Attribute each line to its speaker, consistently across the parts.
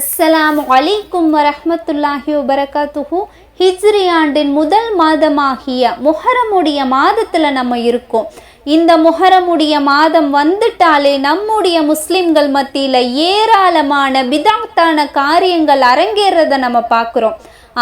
Speaker 1: அஸ்ஸலாமு அலைக்கும் வரஹ்மத்துல்லாஹி வபரகாத்துஹு. ஹிஜ்ரி ஆண்டின் முதல் மாதமாகிய முஹரமுடைய மாதத்தில் நம்ம இருக்கோம். இந்த முஹரமுடைய மாதம் வந்துட்டாலே நம்முடைய முஸ்லிம்கள் மத்தியில் ஏராளமான பிதாத்தான காரியங்கள் அரங்கேறத நம்ம பார்க்குறோம்.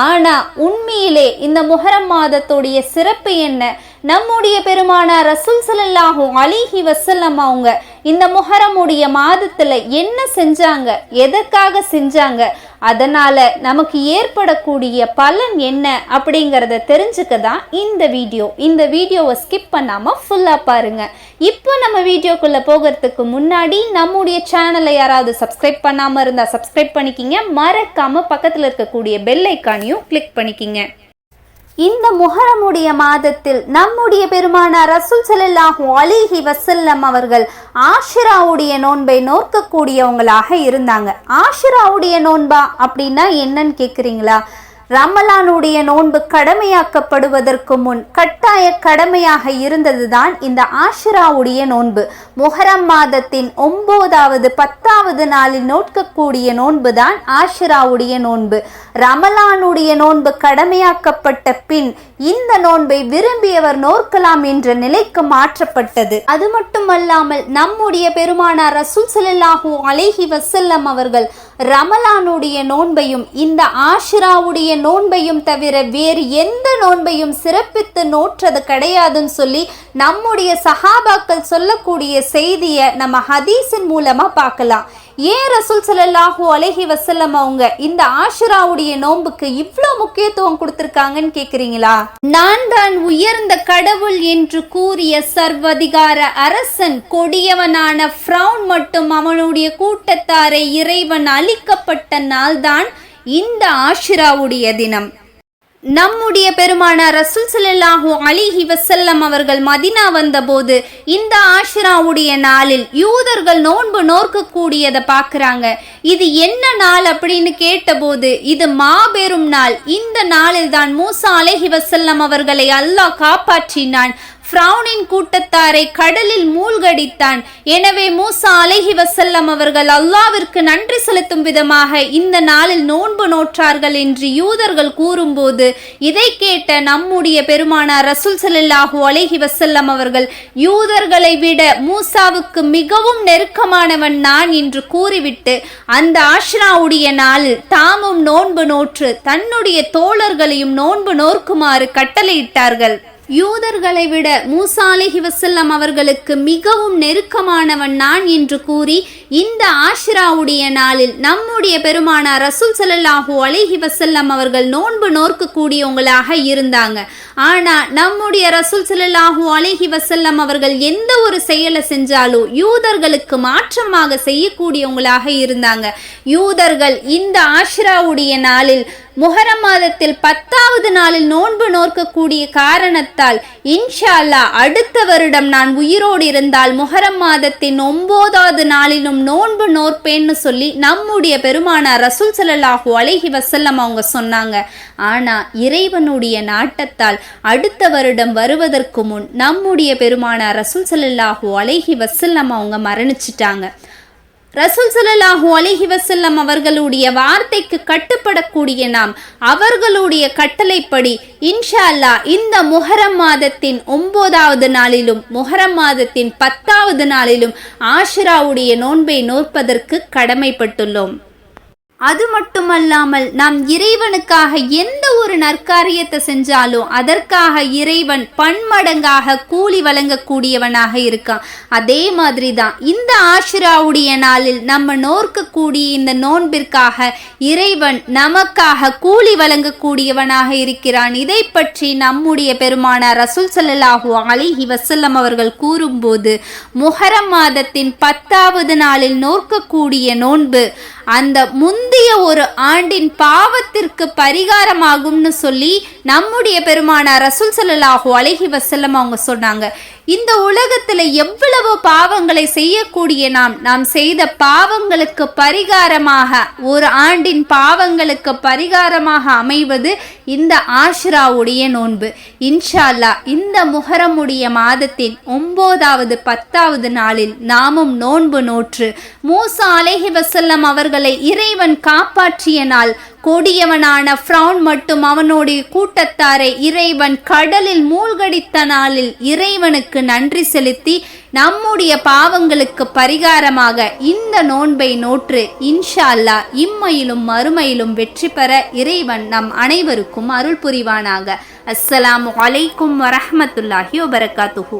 Speaker 1: ஆனால் உண்மையிலே இந்த முஹரம் மாதத்துடைய சிறப்பு என்ன? நம்முடைய பெருமானார் ரசூல் ஸல்லல்லாஹு அலிஹி வசல்லம் அவங்க இந்த முஹரமுடைய மாதத்துல என்ன செஞ்சாங்க? எதற்காக செஞ்சாங்க? அதனால நமக்கு ஏற்படக்கூடிய பலன் என்ன அப்படிங்கிறத தெரிஞ்சுக்க தான் இந்த வீடியோ. இந்த வீடியோவை ஸ்கிப் பண்ணாமல் ஃபுல்லாக பாருங்க. இப்போ நம்ம வீடியோக்குள்ளே போகிறதுக்கு முன்னாடி நம்முடைய சேனலை யாராவது சப்ஸ்கிரைப் பண்ணாமல் இருந்தால் சப்ஸ்கிரைப் பண்ணிக்கிங்க. மறக்காமல் பக்கத்தில் இருக்கக்கூடிய பெல் ஐக்கானையும் கிளிக் பண்ணிக்கிங்க. இந்த முஹரமுடைய மாதத்தில் நம்முடைய பெருமானார் ரசூல் செல்லாஹு அலிஹி வசல்லம் அவர்கள் ஆஷிராவுடைய நோன்பை நோக்கக்கூடியவங்களாக இருந்தாங்க. ஆஷிராவுடைய நோன்பா அப்படின்னா என்னன்னு கேட்குறீங்களா ரமலானுடைய நோன்பு கடமையாக்கப்படுவதற்கு முன் கட்டாய கடமையாக இருந்ததுதான் இந்த ஆஷிராவுடைய நோன்பு. முஹரம் மாதத்தின் ஒன்பதாவது பத்தாவது நாளில் நோட்கக்கூடிய நோன்பு தான் ஆஷிராவுடைய நோன்பு. ரமலானுடைய நோன்பு கடமையாக்கப்பட்ட பின் இந்த நோன்பை விரும்பியவர் நோக்கலாம் என்ற நிலைக்கு மாற்றப்பட்டது. அது மட்டுமல்லாமல் நம்முடைய பெருமானார் ரசூல் ஸல்லல்லாஹு அலேஹி வசல்லம் அவர்கள் ரமலானுடைய நோன்பையும் இந்த ஆஷிராவுடைய நோன்பையும் தவிர வேறு எந்த நோன்பையும் சிறப்பித்து நோற்றது கிடையாதுன்னு சொல்லி நம்முடைய சஹாபாக்கள் சொல்லக்கூடிய செய்தியை நம்ம ஹதீஸின் மூலமா பார்க்கலாம். ஏன் ரசூல் ஸல்லல்லாஹு அலஹி வசல்லம் அவங்க இந்த ஆஷிராவுடைய நோன்புக்கு இவ்வளோ முக்கியத்துவம் கொடுத்துருக்காங்கன்னு கேக்குறீங்களா? நான் தான் உயர்ந்த கடவுள் என்று கூறிய சர்வதிகார அரசன் கொடியவனான ஃப்ரவுன் மட்டும் அவனுடைய கூட்டத்தாரை இறைவன் அழிக்கப்பட்ட நாள்தான் இந்த ஆஷிராவுடைய தினம். நம்முடைய பெருமானார் ரசூல் ஸல்லல்லாஹு அலிஹி வசல்லம் அவர்கள் மதினா வந்தபோது இந்த ஆஷிராவுடைய நாளில் யூதர்கள் நோன்பு நோர்க்கக்கூடியதை பார்க்குறாங்க. இது என்ன நாள் அப்படின்னு கேட்டபோது இது மாபெரும் நாள். இந்த நாளில் தான் மூசா அலிஹி வசல்லம் அவர்களை அல்லாஹ் காப்பாற்றினான். ஃப்ரௌனின் கூட்டத்தாரை கடலில் மூழ்கடித்தான். எனவே மூசா அலைஹி வசல்லம் அவர்கள் அல்லாவிற்கு நன்றி செலுத்தும் விதமாக இந்த நாளில் நோன்பு நோற்றார்கள் என்று யூதர்கள் கூறும்போது இதை கேட்ட நம்முடைய பெருமானார் ரசூல் ஸல்லல்லாஹு அலைஹி வசல்லம் அவர்கள் யூதர்களை விட மூசாவுக்கு மிகவும் நெருக்கமானவன் நான் என்று கூறிவிட்டு அந்த ஆஷ்ராவுடைய நாளில் தாமும் நோன்பு நோற்று தன்னுடைய தோழர்களையும் நோன்பு நோர்க்குமாறு கட்டளையிட்டார்கள். யூதர்களை விட மூசா ஹிவசல்லம் வசல்லம் அவர்களுக்கு மிகவும் நெருக்கமானவன் நான் என்று கூறி இந்த ஆஷ்ராவுடைய நாளில் நம்முடைய பெருமானார் ரசூல் சல்லாஹூ அலிஹி வசல்லம் அவர்கள் நோன்பு நோர்க்கக்கூடியவங்களாக இருந்தாங்க. ஆனா நம்முடைய ரசூல் சல்லாஹூ அலிஹி வசல்லம் அவர்கள் எந்த ஒரு செயலை செஞ்சாலும் யூதர்களுக்கு மாற்றமாக செய்யக்கூடியவங்களாக இருந்தாங்க. யூதர்கள் இந்த ஆஷிராவுடைய நாளில் முஹரம் மாதத்தில் பத்தாவது நாளில் நோன்பு நோக்கக்கூடிய காரணத்தால் இன்ஷா அடுத்த வருடம் நான் உயிரோடு இருந்தால் முஹரம் மாதத்தின் ஒன்பதாவது நாளிலும் நோன்பு நோற்பேன்னு சொல்லி நம்முடைய பெருமான ரசூல் ஸல்லல்லாஹு அலைஹி வசல்லம் அவங்க சொன்னாங்க. ஆனால் இறைவனுடைய நாட்டத்தால் அடுத்த வருடம் வருவதற்கு முன் நம்முடைய பெருமான ரசூல் ஸல்லல்லாஹு அலைஹி வசல்லம் அவங்க மரணிச்சிட்டாங்க. ரசூல் ஸல்லல்லாஹு அலிஹி வசல்லம் அவர்களுடைய வார்த்தைக்கு கட்டுப்படக்கூடிய நாம் அவர்களுடைய கட்டளைப்படி இன்ஷா அல்லாஹ் இந்த முஹரம் மாதத்தின் ஒன்பதாவது நாளிலும் முஹரம் மாதத்தின் பத்தாவது நாளிலும் ஆஷிராவுடைய நோன்பை நோற்பதற்கு கடமைப்பட்டுள்ளோம். அது மட்டுமல்லாமல் நாம் இறைவனுக்காக எந்த ஒரு நற்காரியத்தை செஞ்சாலும் அதற்காக இறைவன் பன்மடங்காக கூலி வழங்கக்கூடியவனாக இருக்கான். அதே மாதிரி தான் இந்த ஆஷிராவுடைய நாளில் நம்ம நோர்க்கக்கூடிய இந்த நோன்பிற்காக இறைவன் நமக்காக கூலி வழங்கக்கூடியவனாக இருக்கிறான். இதை பற்றி நம்முடைய பெருமான ரசூல் சல்லாஹூ அலிஹி வசல்லம் அவர்கள் கூறும்போது முஹரம் மாதத்தின் பத்தாவது நாளில் நோர்க்கக்கூடிய நோன்பு அந்த முந்திய ஒரு ஆண்டின் பாவத்திற்கு பரிகாரமாகும்னு சொல்லி நம்முடைய பெருமானார் ரசூல் சல்லாஹூ அலஹி வசல்லம் அவங்க சொன்னாங்க. இந்த உலகத்துல எவ்வளவு பாவங்களை செய்யக்கூடிய நாம் நாம் செய்த பாவங்களுக்கு பரிகாரமாக ஒரு ஆண்டின் பாவங்களுக்கு பரிகாரமாக அமைவது இந்த ஆஷ்ராவுடைய நோன்பு. இன்ஷா அல்லாஹ் இந்த முஹரமுடைய மாதத்தின் ஒன்பதாவது பத்தாவது நாளில் நாமும் நோன்பு நோற்று மூசா அலேஹி வசல்லம் அவர்களை இறைவன் காப்பாற்றிய நாள் கொடியவனான ஃப்ரௌன் மட்டும் அவனுடைய கூட்டத்தாரை இறைவன் கடலில் மூழ்கடித்த நாளில் இறைவனுக்கு நன்றி செலுத்தி நம்முடைய பாவங்களுக்கு பரிகாரமாக இந்த நோன்பை நோற்று இன்ஷா அல்லாஹ் இம்மையிலும் மறுமையிலும் வெற்றி பெற இறைவன் நம் அனைவருக்கும் அருள் புரிவானாக. அஸ்ஸலாமு அலைக்கும் வரஹமத்துல்லாஹி வபரகாத்துஹூ.